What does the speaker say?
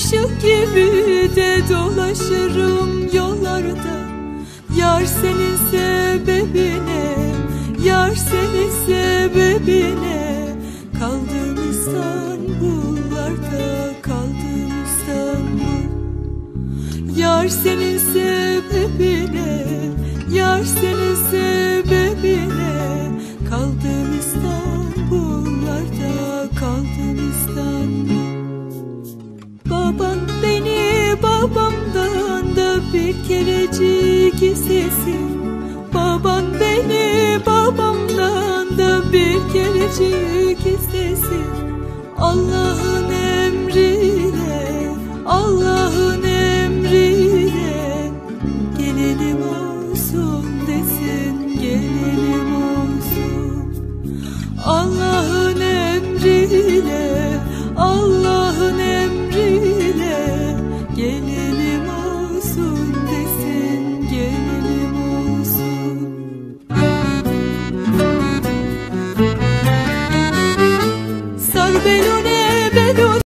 aşık gibi de dolaşırım yollarda. Yar senin sebebine, yar senin sebebine. Kaldım İstanbullarda, kaldım İstanbul. Yar senin sebebine, bir kerecik istesin